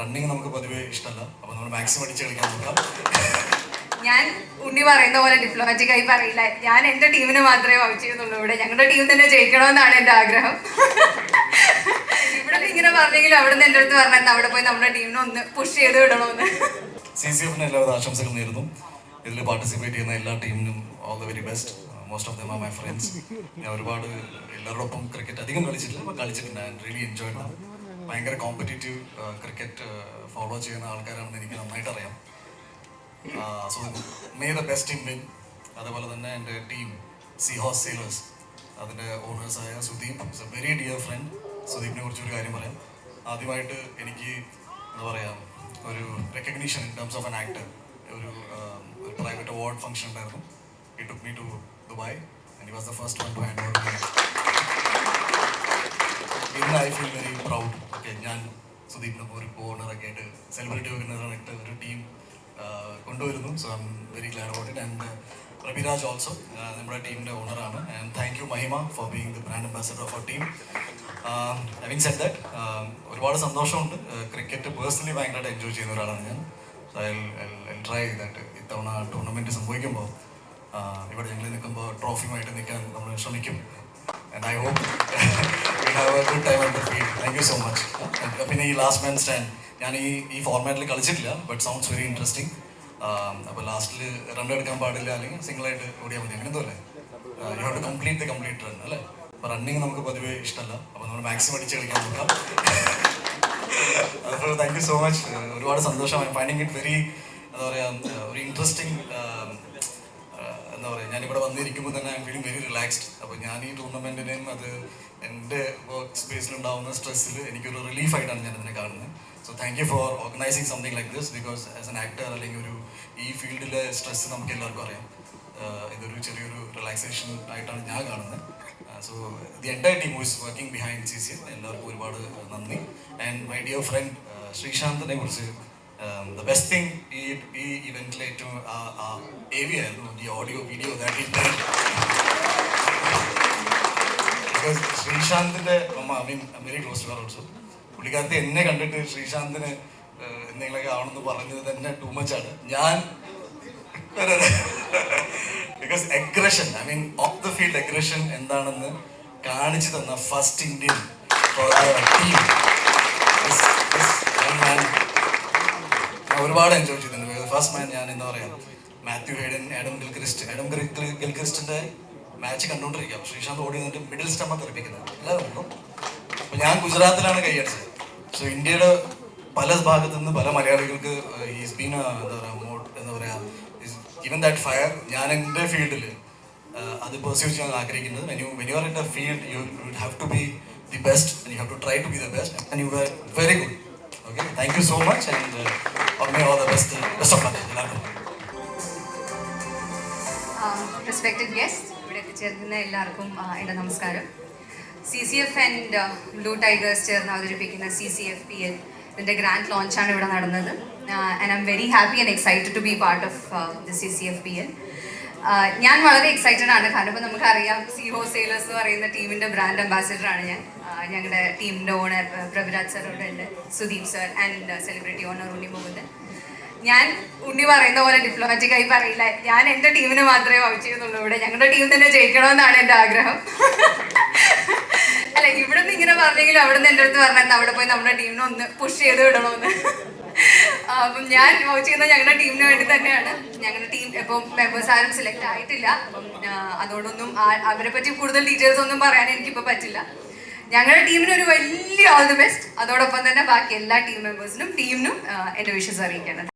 Running നമുക്ക് പൊതുവെ ഇഷ്ടമല്ല. അപ്പൊ നമ്മൾ മാക്സിമം അടിച്ച് കളിക്കാൻ നോക്കാം. ഞാൻ ഉണ്ണി പറയുന്ന പോലെ ഡിപ്ലോമാറ്റിക് ആയി പറയില്ല. ഞാൻ എന്റെ ടീമിന് മാത്രമേ വൗച്ച് ഇവിടെ. ഞങ്ങളുടെ ടീം തന്നെ ജയിക്കണമെന്നാണ് എന്റെ ആഗ്രഹം. ഇവിടെ ഇങ്ങനെ പറഞ്ഞെങ്കിലും അവിടെ നിന്ന് എന്റെ അടുത്ത് പറഞ്ഞാൽ അവിടെ പോയി നമ്മുടെ ടീമിനെ ഒന്ന് പുഷ് ചെയ്ത് വിടണമെന്ന് സി സി എഫിന് എല്ലാവിധ ആശംസകൾ നേരുന്നു. ഇതിൽ പാർട്ടിസിപ്പേറ്റ് ചെയ്യുന്ന എല്ലാ ടീമിനും all the very best most of them are my friends ഞാൻ ഒരുപാട് എല്ലാവരോടൊപ്പം ക്രിക്കറ്റ് അധികം കളിച്ചിട്ടില്ല കളിച്ചിട്ടുണ്ട്. ആൻഡ് റിയലി എൻജോയ് ഭയങ്കര കോമ്പറ്റേറ്റീവ് ക്രിക്കറ്റ് ഫോളോ ചെയ്യുന്ന ആൾക്കാരാണെന്ന് എനിക്ക് നന്നായിട്ട് അറിയാം so may the best team win അതുപോലെ തന്നെ എന്റെ ടീം സി ഹോസ് സെയിലേഴ്സ് അതിന്റെ ഓണേഴ്സായ Sudeep is a very dear friend സുദീപിനെ കുറിച്ച് ഒരു കാര്യം പറയാം. ആദ്യമായിട്ട് എനിക്ക് എന്താ പറയുക ഒരു recognition in terms of an actor ഒരു പ്രൈവറ്റ് അവാർഡ് ഫംഗ്ഷൻ ഉണ്ടായിരുന്നു. He took me to Dubai and was the first one to hand over ഇന്ന് I feel very proud okay ഞാൻ സുദീപിനെ ഒരു ഓണറൊക്കെ ആയിട്ട് സെലിബ്രിറ്റി ഓർഗനൈസറായിട്ട് ഒരു ടീം കൊണ്ടുവരുന്നു. So I am very glad about it and Rabiraj also നമ്മുടെ ടീമിന്റെ ഓണറാണ് and thank you Mahima for being the brand ambassador of our team having set that ഒരുപാട് സന്തോഷമുണ്ട്. ക്രിക്കറ്റ് പേഴ്സണലി ഭയങ്കരമായിട്ട് എൻജോയ് ചെയ്യുന്ന ഒരാളാണ് ഞാൻ. സോ ഐ ട്രൈ ദാറ്റ് ഇത്തവണ ടൂർണമെന്റ് സംഭവിക്കുമ്പോൾ ഇവിടെ ഞങ്ങൾ നിൽക്കുമ്പോൾ ട്രോഫിയുമായിട്ട് നിൽക്കാൻ നമ്മൾ ശ്രമിക്കും. And I hope we have a good time at field thank you so much പിന്നെ ഈ ലാസ്റ്റ് മാൻ സ്റ്റാൻഡ് ഞാൻ ഈ ഈ ഫോർമാറ്റിൽ കളിച്ചിട്ടില്ല ബട്ട് സൗണ്ട്സ് വെരി ഇൻട്രസ്റ്റിംഗ് അപ്പോൾ ലാസ്റ്റിൽ റൺ എടുക്കാൻ പാടില്ല അല്ലെങ്കിൽ സിംഗിൾ ആയിട്ട് ഓടിയാൽ മതി. അങ്ങനെ അല്ലേ you have to complete the complete run അല്ലേ? അപ്പോൾ റണ്ണിങ് നമുക്ക് പൊതുവേ ഇഷ്ടമല്ല അപ്പോൾ നമ്മൾ മാക്സിമം അടിച്ച് കളിക്കാൻ നോക്കാം. അപ്പോൾ താങ്ക് യു സോ മച്ച് ഒരുപാട് സന്തോഷമായി ഫൈൻഡിങ് ഇറ്റ് വെരി എന്താ പറയുക ഒരു ഇൻട്രസ്റ്റിംഗ് എന്താ പറയുക ഞാനിവിടെ വന്നിരിക്കുമ്പോൾ തന്നെ ഐ ഫീലിംഗ് വെരി റിലാക്സ്ഡ് അപ്പോൾ ഞാൻ ഈ ടൂർണമെന്റിനെയും അത് എന്റെ വർക്ക് സ്പേസിൽ ഉണ്ടാവുന്ന സ്ട്രെസ്സിൽ എനിക്കൊരു റിലീഫായിട്ടാണ് ഞാൻ ഇതിനെ കാണുന്നത് so thank you for organising something like this because as an actor അല്ലെങ്കിൽ ഒരു ഈ ഫീൽഡിലെ സ്ട്രെസ് നമുക്ക് എല്ലാവർക്കും അറിയാം. ഇതൊരു ചെറിയൊരു റിലാക്സേഷൻ ആയിട്ടാണ് ഞാൻ കാണുന്നത് so the entire team is working behind C C എല്ലാവർക്കും ഒരുപാട് നന്ദി. ആൻഡ് മൈ ഡിയർ ഫ്രണ്ട് ശ്രീശാന്തിനെ കുറിച്ച് ദ ബെസ്റ്റ് തിങ് ഈ ഈ ഇവന്റിലെ ഏറ്റവും ഏവിയായിരുന്നു ഈ audio video that because ശ്രീശാന്തിന്റെ I mean very close also പുള്ളിക്കാരത്തെ എന്നെ കണ്ടിട്ട് ശ്രീശാന്തിന് എന്തെങ്കിലൊക്കെ ആവണമെന്ന് പറഞ്ഞത് തന്നെ ടൂ മച്ച് ആണ്. ഞാൻ because aggression I mean off the field aggression എന്താണെന്ന് കാണിച്ചു തന്ന ഫസ്റ്റ് ഇന്ത്യൻ ടീം ഒരുപാട് എൻജോയ് ചെയ്തിട്ടുണ്ട്. ഫസ്റ്റ് മാൻ ഞാൻ എന്താ പറയാ Matthew Hayden Adam Gilchrist Adam ഗിൽക്രിസ്റ്റിന്റെ match കണ്ടുകൊണ്ടിരിക്കാം ശ്രീശാന്ത് ഓടി നിന്നിട്ട് മിഡിൽ സ്റ്റമ്മ തെറിപ്പിക്കുന്നത്. എല്ലാവരും ഒന്നും അപ്പൊ ഞാൻ ഗുജറാത്തിലാണ് കൈയടിച്ചത് സോ ഇന്ത്യയുടെ പല ഭാഗത്തു നിന്ന് പല മലയാളികൾക്ക് ഈസ് എന്താ പറയാ more- എന്താ പറയാ ഈവൻ ദാറ്റ് ഫയർ ഞാൻ എന്റെ ഫീൽഡിൽ അത് പെർസ്യൂ ചെയ്യാൻ ആഗ്രഹിക്കുന്നത്. You when you are in the field you you have to be the best you have to try to be the best and you are very good okay thank you so much and all the best best of luck എല്ലാവർക്കും. Respected guest ഇവിടെ എത്തിച്ചേർക്കുന്ന എല്ലാവർക്കും എന്റെ നമസ്കാരം. C C F and blue tigers ചേർന്ന് അവതരിപ്പിക്കുന്ന C C F P L ഇതിന്റെ grand ലോഞ്ചാണ് ഇവിടെ നടന്നത്. And I am very happy and excited to be part of the C C F P L ഞാൻ വളരെ എക്സൈറ്റഡ് ആണ്. കാരണം ഇപ്പോൾ നമുക്കറിയാം സി ഹോ സെയിലേഴ്സ് എന്ന് പറയുന്ന ടീമിന്റെ ബ്രാൻഡ് അംബാസിഡറാണ് ഞാൻ. ഞങ്ങളുടെ ടീമിന്റെ ഓണർ പ്രഭുരാജ് സർ ഉണ്ട് Sudeep sir and celebrity owner Unni Mukundan. ഞാൻ ഉണ്ണി പറയുന്ന പോലെ ഡിപ്ലോമാറ്റിക് ആയി പറയില്ല. ഞാൻ എന്റെ ടീമിന് മാത്രമേ വൗച്ച് ചെയ്യുന്നുള്ളൂ ഇവിടെ. ഞങ്ങളുടെ ടീം തന്നെ ജയിക്കണമെന്നാണ് എന്റെ ആഗ്രഹം. അല്ല ഇവിടെ നിന്ന് ഇങ്ങനെ പറഞ്ഞെങ്കിലും അവിടെ നിന്ന് അടുത്ത് പറഞ്ഞാൽ അവിടെ പോയി നമ്മുടെ ടീമിനെ ഒന്ന് പുഷ് ചെയ്ത് വിടണമെന്ന് അപ്പം ഞാൻ വൗച്ച് ചെയ്യുന്നത് ഞങ്ങളുടെ ടീമിന് വേണ്ടി തന്നെയാണ്. ഞങ്ങളുടെ ടീം ഇപ്പം മെമ്പേഴ്സ് ആരും സെലക്ട് ആയിട്ടില്ല. അപ്പം അതോടൊന്നും അവരെ പറ്റി കൂടുതൽ ഡീറ്റെയിൽസ് ഒന്നും പറയാൻ എനിക്കിപ്പോൾ പറ്റില്ല. ഞങ്ങളുടെ ടീമിന് ഒരു വലിയ ഓൾ ദി ബെസ്റ്റ് അതോടൊപ്പം തന്നെ ബാക്കി എല്ലാ ടീം മെമ്പേഴ്സിനും ടീമിനും എന്റെ വിഷസ് അറിയിക്കണം.